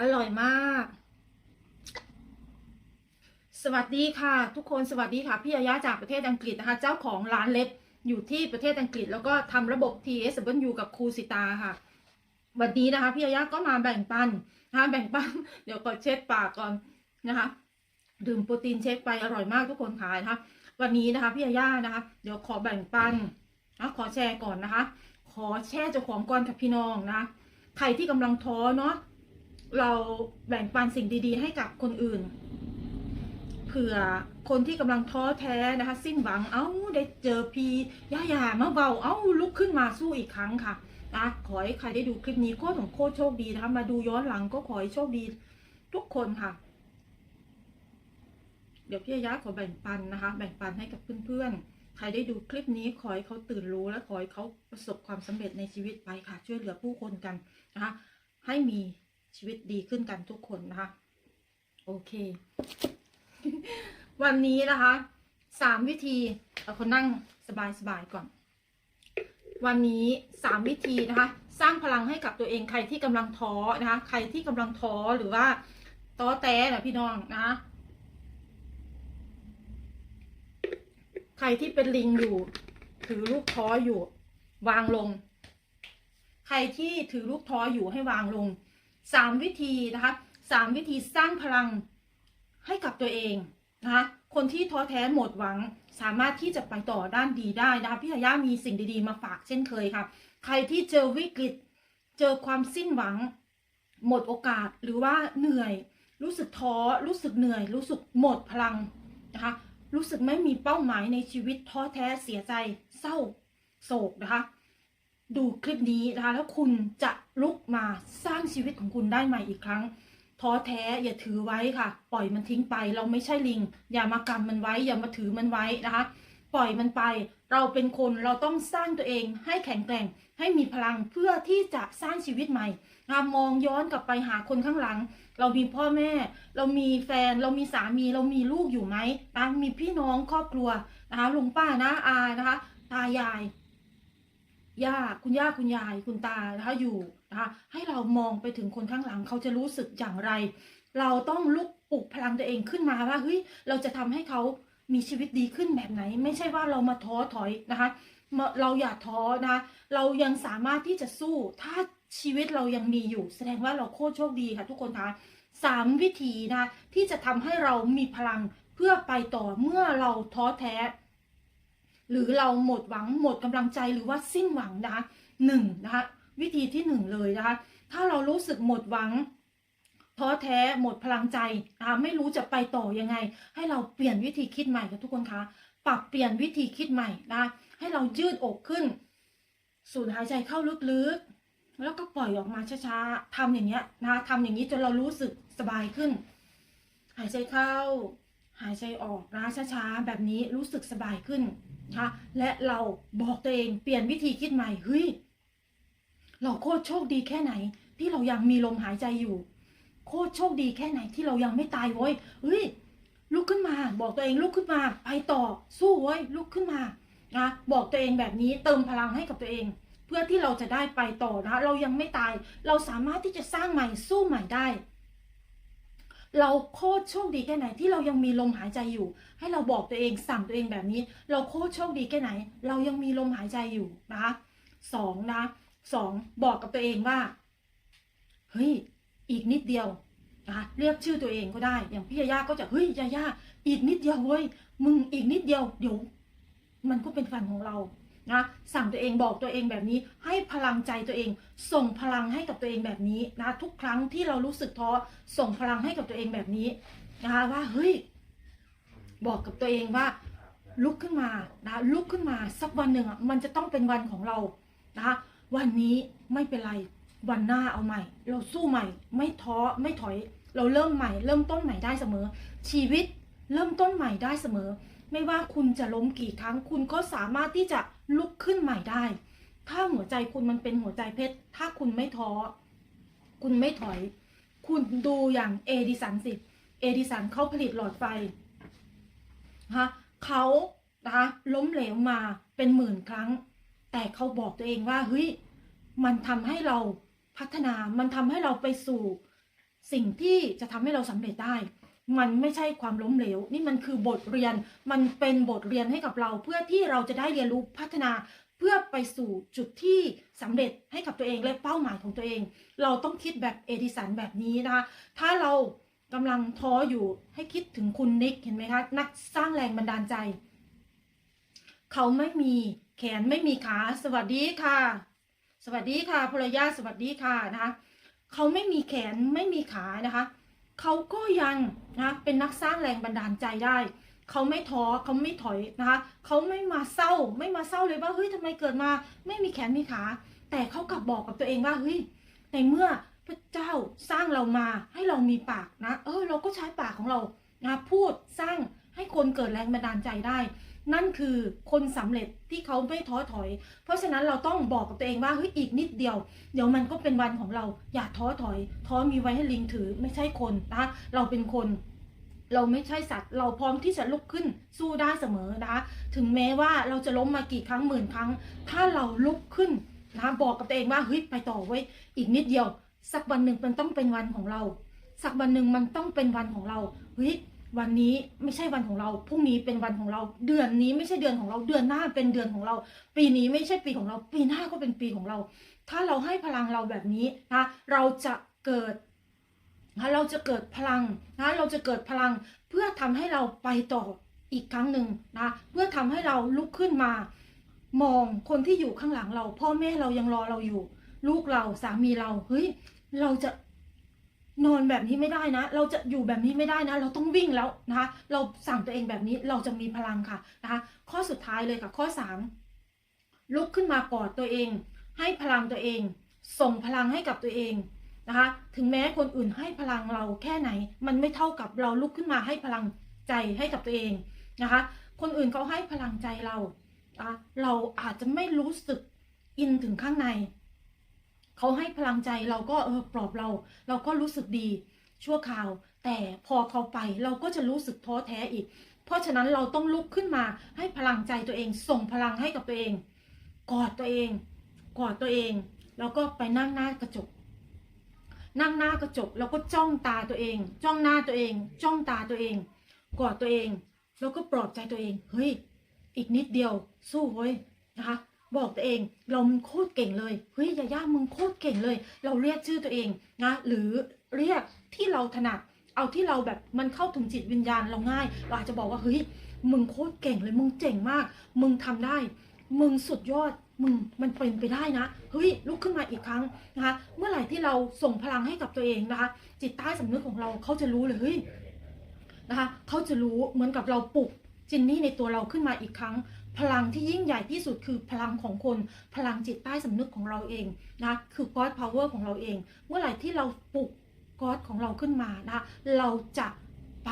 อร่อยมาก สวัสดีค่ะ ทุกคนสวัสดีค่ะ พี่อายาจากประเทศอังกฤษนะคะ เจ้าของร้านเล็บอยู่ที่ประเทศอังกฤษ แล้วก็ทำระบบ TSW กับครูสิตาค่ะ วันนี้นะคะ พี่อายาก็มาแบ่งปันนะคะแบ่งปัน เดี๋ยวก่อนเช็ดปากก่อนนะคะ ดื่มโปรตีนเช็คไปอร่อยมากทุกคนขายนะคะ วันนี้นะคะ พี่อาย่านะคะ เดี๋ยวขอแบ่งปันนะขอแชร์ก่อนนะคะ ขอแชร์เจ้าของก่อนกับพี่น้องนะใครที่กำลังท้อเนาะ เราแบ่งปันสิ่งดีๆ ให้กับคนอื่น เผื่อคนที่กำลังท้อแท้นะคะ สิ้นหวัง เอ้าได้เจอพีย่าย่ามาเบา เอ้าลุกขึ้นมาสู้อีกครั้งค่ะนะขอให้ใครได้ดูคลิปนี้โคตรของโคตรโชคดีนะคะ มาดูย้อนหลังก็ขอให้โชคดีทุกคนค่ะ เดี๋ยวพี่ยะขอแบ่งปันนะคะ แบ่งปันให้กับเพื่อนๆ ใครได้ดูคลิปนี้ขอให้เขาตื่นรู้และขอให้เขาประสบความสำเร็จในชีวิตไปค่ะ ช่วยเหลือผู้คนกันนะคะ ให้มี ชีวิตดีขึ้นกันทุกคนนะคะ โอเค วันนี้นะคะสามวิธีเอาคนนั่งสบายๆก่อน วันนี้สามวิธีนะคะ สร้างพลังให้กับตัวเองใครที่กำลังท้อนะคะ ใครที่กำลังท้อหรือว่าท้อแต้นะพี่น้องนะคะใครที่เป็นลิงอยู่ ถือลูกท้ออยู่ วางลง ใครที่ถือลูกท้ออยู่ให้วางลง สามวิธีนะคะสามวิธีสร้างพลังให้กับตัวเองนะคะคนที่ท้อแท้หมดหวังสามารถที่จะไปต่อด้านดีได้นะคะพี่หาย่ามีสิ่งดีๆมาฝากเช่นเคยค่ะ ใครที่เจอวิกฤต เจอความสิ้นหวัง หมดโอกาสหรือว่าเหนื่อย รู้สึกท้อรู้สึกเหนื่อย รู้สึกหมดพลังนะคะรู้สึกไม่มีเป้าหมายในชีวิตท้อแท้เสียใจ เศร้าโศกนะคะ ดูคลิปนี้นะคะแล้วคุณจะลุกมา ชีวิตของคุณได้ใหม่อีกครั้งท้อแท้อย่าถือไว้ค่ะ ปล่อยมันทิ้งไป เราไม่ใช่ลิง อย่ามากำมันไว้ อย่ามาถือมันไว้นะคะ ปล่อยมันไป เราเป็นคนเราต้องสร้างตัวเองให้แข็งแกร่ง ให้มีพลังเพื่อที่จะสร้างชีวิตใหม่นะมองย้อนกลับไปหาคนข้างหลัง เรามีพ่อแม่ เรามีแฟน เรามีสามี เรามีลูกอยู่ไหมนะมีพี่น้องครอบครัวนะคะลุงป้านะอานะคะ ตายายย่าคุณย่าคุณยายคุณตานะคะอยู่ นะคะให้เรามองไปถึงคนข้างหลังเขาจะรู้สึกอย่างไร เราต้องลุกปลุกพลังตัวเองขึ้นมาว่าเฮ้ยเราจะทำให้เขามีชีวิตดีขึ้นแบบไหน ไม่ใช่ว่าเรามาท้อถอยนะคะ เราอย่าท้อนะคะเรายังสามารถที่จะสู้ ถ้าชีวิตเรายังมีอยู่ แสดงว่าเราโคตรโชคดีค่ะทุกคนคะสามวิธีนะคะที่จะทำให้เรามีพลังเพื่อไปต่อเมื่อเราท้อแท้ หรือเราหมดหวังหมดกำลังใจหรือว่าสิ้นหวังนะคะหนึ่งนะคะ วิธีที่หนึ่งเลยนะคะ ถ้าเรารู้สึกหมดหวังท้อแท้หมดพลังใจนะคะไม่รู้จะไปต่อยังไง ให้เราเปลี่ยนวิธีคิดใหม่ค่ะทุกคนคะปรับเปลี่ยนวิธีคิดใหม่นะให้เรายืดอกขึ้น สูดหายใจเข้าลึกๆ แล้วก็ปล่อยออกมาช้าๆทำอย่างเงี้ยนะคะทำอย่างนี้จนเรารู้สึกสบายขึ้น หายใจเข้า หายใจออกนะช้าๆแบบนี้รู้สึกสบายขึ้นนะคะและเราบอกตัวเองเปลี่ยนวิธีคิดใหม่เฮ้ย เราโคตรโชคดีแค่ไหน ที่เรายังมีลมหายใจอยู่ โคตรโชคดีแค่ไหนที่เรายังไม่ตายเว้ยเฮ้ยลุกขึ้นมา บอกตัวเองลุกขึ้นมาไปต่อสู้เว้ยลุกขึ้นมานะบอกตัวเองแบบนี้เติมพลังให้กับตัวเอง เพื่อที่เราจะได้ไปต่อนะคะเรายังไม่ตาย เราสามารถที่จะสร้างใหม่สู้ใหม่ได้ เราโคตรโชคดีแค่ไหนที่เรายังมีลมหายใจอยู่ ให้เราบอกตัวเองสั่งตัวเองแบบนี้ เราโคตรโชคดีแค่ไหน เรายังมีลมหายใจอยู่นะคะสองนะ สองบอกกับตัวเองว่า เฮ้ย อีกนิดเดียวนะคะเรียกชื่อตัวเองก็ได้ อย่างพี่ยาย่าก็จะเฮ้ยยาย่าอีกนิดเดียวเว้ยมึงอีกนิดเดียวเดี๋ยวมันก็เป็นฝันของเรานะสั่งตัวเองบอกตัวเองแบบนี้ ให้พลังใจตัวเอง ส่งพลังให้กับตัวเองแบบนี้นะทุกครั้งที่เรารู้สึกท้อส่งพลังให้กับตัวเองแบบนี้นะคะว่าเฮ้ยบอกกับตัวเองว่า ลุกขึ้นมานะลุกขึ้นมาสักวันหนึ่งอะมันจะต้องเป็นวันของเรานะคะ วันนี้ไม่เป็นไร วันหน้าเอาใหม่ เราสู้ใหม่ ไม่ท้อไม่ถอย เราเริ่มใหม่ เริ่มต้นใหม่ได้เสมอ ชีวิตเริ่มต้นใหม่ได้เสมอ ไม่ว่าคุณจะล้มกี่ครั้ง คุณก็สามารถที่จะลุกขึ้นใหม่ได้ ถ้าหัวใจคุณมันเป็นหัวใจเพชร ถ้าคุณไม่ท้อ คุณไม่ถอย คุณดูอย่างเอดิสันสิเอดิสันเขาผลิตหลอดไฟนะคะเขานะคะล้มเหลวมาเป็นหมื่นครั้ง แต่เขาบอกตัวเองว่าเฮ้ยมันทำให้เราพัฒนา มันทำให้เราไปสู่สิ่งที่จะทำให้เราสำเร็จได้ มันไม่ใช่ความล้มเหลว นี่มันคือบทเรียน มันเป็นบทเรียนให้กับเรา เพื่อที่เราจะได้เรียนรู้พัฒนาเพื่อไปสู่จุดที่สำเร็จให้กับตัวเองและเป้าหมายของตัวเอง เราต้องคิดแบบเอดิสันแบบนี้นะคะถ้าเรากำลังท้ออยู่ให้คิดถึงคุณนิกเห็นไหมคะนักสร้างแรงบันดาลใจ เขาไม่มี แขนไม่มีขา สวัสดีค่ะ สวัสดีค่ะภรรยาสวัสดีค่ะนะคะเขาไม่มีแขนไม่มีขานะคะเขาก็ยังนะเป็นนักสร้างแรงบันดาลใจได้ เขาไม่ท้อเขาไม่ถอยนะคะเขาไม่มาเศร้า ไม่มาเศร้าเลยว่าเฮ้ยทำไมเกิดมา ไม่มีแขนมีขา แต่เขากลับบอกกับตัวเองว่าเฮ้ยในเมื่อพระเจ้าสร้างเรามาให้เรามีปากนะ เออ เราก็ใช้ปากของเรานะพูดสร้างให้คนเกิดแรงบันดาลใจได้ นั่นคือคนสำเร็จที่เขาไม่ท้อถอย เพราะฉะนั้นเราต้องบอกกับตัวเองว่าเฮ้ยอีกนิดเดียว เดี๋ยวมันก็เป็นวันของเราอย่าท้อถอย ท้อมีไว้ให้ลิงถือไม่ใช่คนนะคะเราเป็นคน เราไม่ใช่สัตว์ เราพร้อมที่จะลุกขึ้นสู้ได้เสมอนะคะถึงแม้ว่าเราจะล้มมากี่ครั้งหมื่นครั้ง ถ้าเราลุกขึ้นนะคะบอกกับตัวเองว่าเฮ้ยไปต่อไว้อีกนิดเดียว สักวันหนึ่งมันต้องเป็นวันของเรา สักวันหนึ่งมันต้องเป็นวันของเราเฮ้ย วันนี้ไม่ใช่วันของเรา พรุ่งนี้เป็นวันของเรา เดือนนี้ไม่ใช่เดือนของเรา เดือนหน้าเป็นเดือนของเรา ปีนี้ไม่ใช่ปีของเรา ปีหน้าก็เป็นปีของเรา ถ้าเราให้พลังเราแบบนี้นะ เราจะเกิดนะเราจะเกิดพลังนะเราจะเกิดพลังเพื่อทำให้เราไปต่ออีกครั้งหนึ่งนะ เพื่อทำให้เราลุกขึ้นมา มองคนที่อยู่ข้างหลังเรา พ่อแม่เรายังรอเราอยู่ ลูกเราสามีเรา เฮ้ย เราจะ นอนแบบนี้ไม่ได้นะ เราจะอยู่แบบนี้ไม่ได้นะ เราต้องวิ่งแล้วนะคะ เราสั่งตัวเองแบบนี้เราจะมีพลังค่ะนะคะ ข้อสุดท้ายเลยค่ะ ข้อสามลุกขึ้นมากอดตัวเอง ให้พลังตัวเอง ส่งพลังให้กับตัวเองนะคะ ถึงแม้คนอื่นให้พลังเราแค่ไหน มันไม่เท่ากับเราลุกขึ้นมาให้พลังใจให้กับตัวเองนะคะ คนอื่นเขาให้พลังใจเรา เราอาจจะไม่รู้สึกอินถึงข้างใน เขาให้พลังใจเราก็เออปลอบเรา เราก็รู้สึกดีชั่วคราว แต่พอเขาไปเราก็จะรู้สึกท้อแท้อีก เพราะฉะนั้นเราต้องลุกขึ้นมาให้พลังใจตัวเอง ส่งพลังให้กับตัวเอง กอดตัวเอง กอดตัวเอง แล้วก็ไปนั่งหน้ากระจก นั่งหน้ากระจกแล้วก็จ้องตาตัวเอง จ้องหน้าตัวเอง จ้องตาตัวเอง กอดตัวเอง แล้วก็ปลอบใจตัวเอง เฮ้ย อีกนิดเดียว สู้เว้ยนะคะ บอกตัวเองเราโคตรเก่งเลยเฮ้ยยาย่ามึงโคตรเก่งเลย เราเรียกชื่อตัวเองนะหรือเรียกที่เราถนัดเอาที่เราแบบมันเข้าถึงจิตวิญญาณเราง่าย เราอาจจะบอกว่าเฮ้ยมึงโคตรเก่งเลยมึงเจ๋งมาก มึงทำได้ มึงสุดยอดมึงมันเป็นไปได้นะเฮ้ยลุกขึ้นมาอีกครั้งนะคะเมื่อไหร่ที่เราส่งพลังให้กับตัวเองนะคะ จิตใต้สำนึกของเราเขาจะรู้เลยเฮ้ยนะคะเขาจะรู้เหมือนกับเราปลุกจินนี่ในตัวเราขึ้นมาอีกครั้ง พลังที่ยิ่งใหญ่ที่สุดคือพลังของคนพลังจิตใต้สำนึกของเราเองนะคือ God Power ของเราเอง เมื่อไหร่ที่เราปลุก God ของเราขึ้นมานะเราจะไป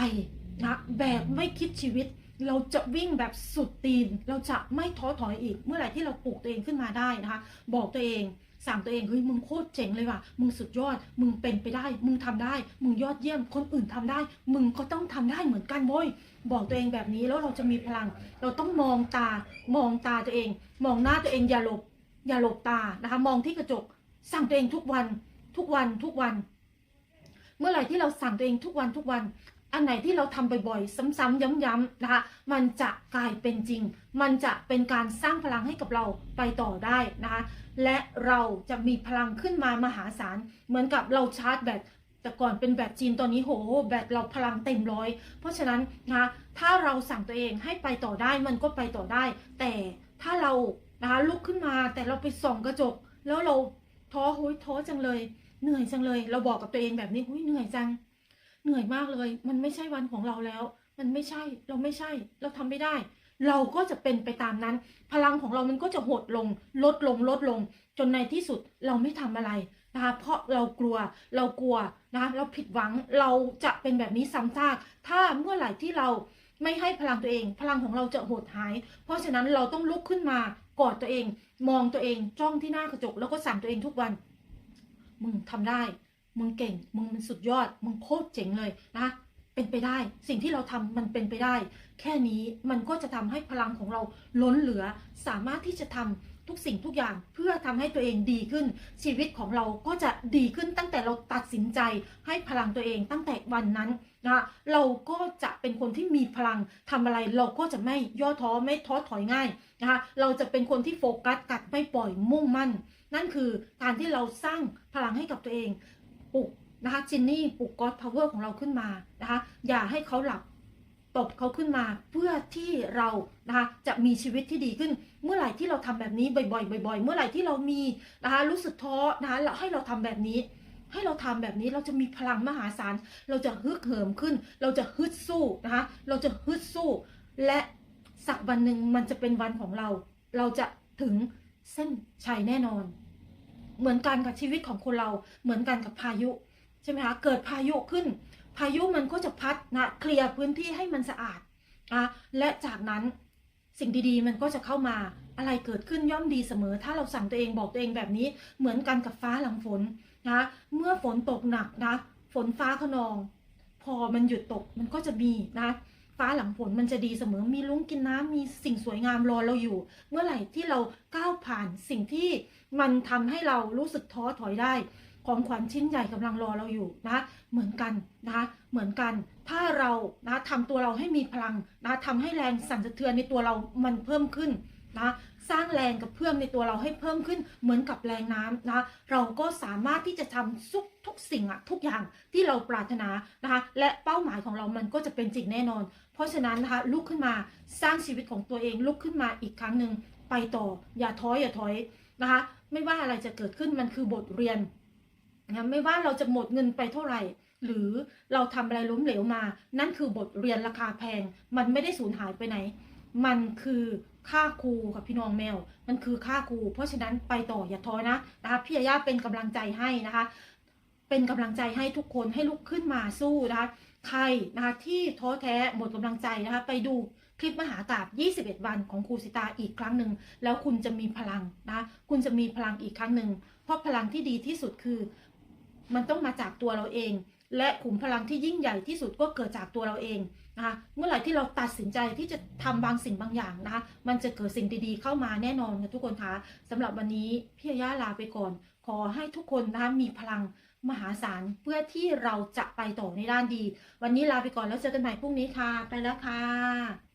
นะแบบไม่คิดชีวิตเราจะวิ่งแบบสุดตีน เราจะไม่ท้อถอยอีก เมื่อไหร่ที่เราปลูกตัวเองขึ้นมาได้นะคะ บอกตัวเอง สั่งตัวเองเฮ้ยมึงโคตรเจ๋งเลยว่ะมึงสุดยอด มึงเป็นไปได้ มึงทำได้ มึงยอดเยี่ยมคนอื่นทำได้ มึงก็ต้องทำได้เหมือนกันโว้ยบอกตัวเองแบบนี้แล้วเราจะมีพลัง เราต้องมองตามองตาตัวเอง มองหน้าตัวเองอย่าหลบอย่าหลบตานะคะ มองที่กระจก สั่งตัวเองทุกวันทุกวันทุกวัน เมื่อไหร่ที่เราสั่งตัวเองทุกวันทุกวัน อันไหนที่เราทำบ่อยๆ ซ้ำๆย้ำๆนะคะ มันจะกลายเป็นจริง มันจะเป็นการสร้างพลังให้กับเราไปต่อได้นะคะ และเราจะมีพลังขึ้นมามหาศาล เหมือนกับเราชาร์จแบตแต่ก่อนเป็นแบตจีนตอนนี้โหแบตเราพลังเต็มร้อย เพราะฉะนั้นนะคะถ้าเราสั่งตัวเองให้ไปต่อได้มันก็ไปต่อได้ แต่ถ้าเรานะคะลุกขึ้นมาแต่เราไปส่องกระจก แล้วเราท้อโหยท้อจังเลย เหนื่อยจังเลย เราบอกกับตัวเองแบบนี้หุยเหนื่อยจัง เหนื่อยมากเลย มันไม่ใช่วันของเราแล้ว มันไม่ใช่เราไม่ใช่ เราทำไม่ได้ เราก็จะเป็นไปตามนั้น พลังของเรามันก็จะหดลง ลดลงลดลง จนในที่สุดเราไม่ทำอะไรนะคะเพราะเรากลัวเรากลัวนะคะเราผิดหวังเราจะเป็นแบบนี้ซ้ำซากถ้าเมื่อไหร่ที่เราไม่ให้พลังตัวเอง พลังของเราจะหดหาย เพราะฉะนั้นเราต้องลุกขึ้นมากอดตัวเอง มองตัวเองจ้องที่หน้ากระจกแล้วก็สั่งตัวเองทุกวัน มึงทำได้ มึงเก่ง มึงมันสุดยอด มึงโคตรเจ๋งเลยนะ เป็นไปได้ สิ่งที่เราทำมันเป็นไปได้ แค่นี้มันก็จะทำให้พลังของเราล้นเหลือ สามารถที่จะททุกสิ่งทุกอย่างเพื่อทำให้ตัวเองดีขึ้น ชีวิตของเราก็จะดีขึ้นตั้งแต่เราตัดสินใจให้พลังตัวเองตั้งแต่วันนั้นนะคะเราก็จะเป็นคนที่มีพลังทำอะไรเราก็จะไม่ย่อท้อไม่ท้อถอยง่ายนะคะเราจะเป็นคนที่โฟกัสกัดไม่ปล่อยมุ่งมั่น นั่นคือการที่เราสร้างพลังให้กับตัวเอง ปลุกนะคะจินนี่ปลุกก็อดพาวเวอร์ของเราขึ้นมานะคะอย่าให้เขาหลับตบเขาขึ้นมาเพื่อที่เรานะคะจะมีชีวิตที่ดีขึ้น เมื่อไหร่ที่เราทำแบบนี้บ่อยๆบ่อย ๆ เมื่อไหร่ที่เรามีนะคะรู้สึกท้อนะคะแล้วให้เราทำแบบนี้ ให้เราทำแบบนี้เราจะมีพลังมหาศาล เราจะฮึกเหิมขึ้น เราจะฮึดสู้นะคะเราจะฮึดสู้ และสักวันหนึ่งมันจะเป็นวันของเรา เราจะถึงเส้นชัยแน่นอน เหมือนกันกับชีวิตของคนเราเหมือนกันกับพายุใช่ไหมคะเกิดพายุขึ้น พายุมันก็จะพัดนะเคลียร์พื้นที่ให้มันสะอาดนะและจากนั้นสิ่งดีๆ มันก็จะเข้ามาอะไรเกิดขึ้นย่อมดีเสมอ ถ้าเราสั่งตัวเองบอกตัวเองแบบนี้เหมือนกันกับฟ้าหลังฝนนะเมื่อฝนตกหนักนะ ฝนฟ้าขนอง พอมันหยุดตกมันก็จะมีนะ ฟ้าหลังฝนมันจะดีเสมอ มีลุ้งกินน้ำมีสิ่งสวยงามรอเราอยู่ เมื่อไหร่ที่เราก้าวผ่านสิ่งที่มันทำให้เรารู้สึกท้อถอยได้ ของขวัญชิ้นใหญ่กำลังรอเราอยู่นะ เหมือนกันนะคะเหมือนกัน ถ้าเรานะทำตัวเราให้มีพลังนะทำให้แรงสั่นสะเทือนในตัวเรามันเพิ่มขึ้นนะสร้างแรงกับเพื่อมในตัวเราให้เพิ่มขึ้นเหมือนกับแรงน้ำนะเราก็สามารถที่จะทำทุกทุกสิ่งอะทุกอย่างที่เราปรารถนานะคะและเป้าหมายของเรามันก็จะเป็นจริงแน่นอน เพราะฉะนั้นนะคะลุกขึ้นมาสร้างชีวิตของตัวเองลุกขึ้นมาอีกครั้งหนึ่งไปต่อ อย่าท้ออย่าถอยนะคะ ไม่ว่าอะไรจะเกิดขึ้นมันคือบทเรียนนะไม่ว่าเราจะหมดเงินไปเท่าไหร่ หรือเราทำอะไรล้มเหลวมา นั่นคือบทเรียนราคาแพง มันไม่ได้สูญหายไปไหน มันคือค่าครูกับพี่น้องแมว มันคือค่าครู เพราะฉะนั้นไปต่ออย่าท้อนะนะคะพี่ยาย่าเป็นกำลังใจให้นะคะ เป็นกำลังใจให้ทุกคนให้ลุกขึ้นมาสู้นะคะ ใครนะคะที่ท้อแท้หมดกำลังใจนะคะไปดูคลิปมหากาบ21 วันของครูสิตาอีกครั้งหนึ่งแล้วคุณจะมีพลังนะคะคุณจะมีพลังอีกครั้งหนึ่งเพราะพลังที่ดีที่สุดคือ มันต้องมาจากตัวเราเอง และขุมพลังที่ยิ่งใหญ่ที่สุดก็เกิดจากตัวเราเองนะคะเมื่อไหร่ที่เราตัดสินใจที่จะทำบางสิ่งบางอย่างนะคะมันจะเกิดสิ่งดีๆ เข้ามาแน่นอนค่ะทุกคนคะสำหรับวันนี้พี่ย่าลาไปก่อน ขอให้ทุกคนนะคะมีพลัง มหาศาลเพื่อที่เราจะไปต่อในด้านดี วันนี้ลาไปก่อนแล้วเจอกันใหม่พรุ่งนี้ค่ะ ไปแล้วค่ะ